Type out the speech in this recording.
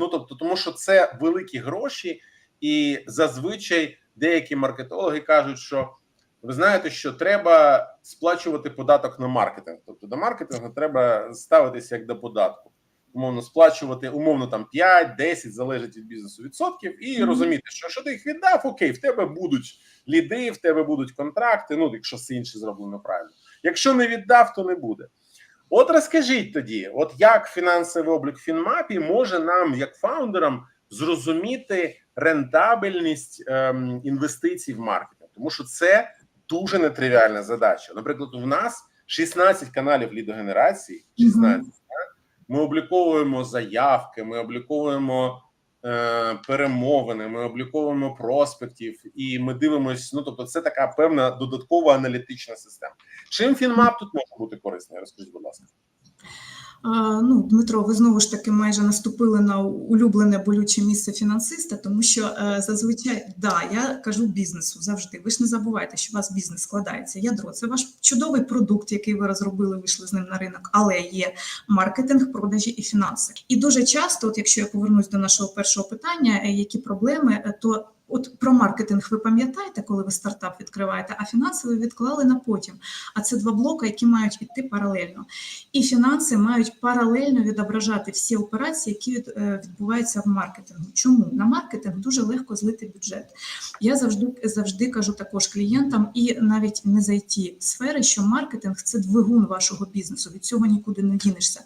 Ну тобто, тому що це великі гроші, і зазвичай деякі маркетологи кажуть, що ви знаєте, що треба сплачувати податок на маркетинг. Тобто до маркетингу треба ставитися як до податку. Умовно сплачувати умовно там 5-10, залежить від бізнесу відсотків, і розуміти, що що ти їх віддав, окей, в тебе будуть ліди, в тебе будуть контракти. Ну, якщо все інше зроблено правильно. Якщо не віддав, то не буде. От розкажіть тоді, от як фінансовий облік Фінмапі може нам, як фаундерам, зрозуміти рентабельність ем, інвестицій в маркетинг, тому що це дуже нетривіальна задача. Наприклад, у нас 16 каналів лідогенерації, 16, так? Ми обліковуємо заявки, ми обліковуємо перемовини, ми обліковуємо проспектів, і ми дивимося. Ну тобто, це така певна додаткова аналітична система. Чим Фінмап тут може бути корисний? Розкажіть, будь ласка. Ну, Дмитро, ви знову ж таки майже наступили на улюблене болюче місце фінансиста, тому що е, зазвичай да, я кажу бізнесу завжди. Ви ж не забувайте, що у вас бізнес складається. Ядро це ваш чудовий продукт, який ви розробили, вийшли з ним на ринок, але є маркетинг, продажі і фінанси. І дуже часто, от якщо я повернусь до нашого першого питання, е, які проблеми, е, то От про маркетинг ви пам'ятаєте, коли ви стартап відкриваєте, а фінанси ви відклали на потім. А це два блоки, які мають йти паралельно. І фінанси мають паралельно відображати всі операції, які е, відбуваються в маркетингу. Чому на маркетинг дуже легко злити бюджет? Я завжди завжди кажу також клієнтам, і навіть не з сфери, що маркетинг це двигун вашого бізнесу. Від цього нікуди не дінешся.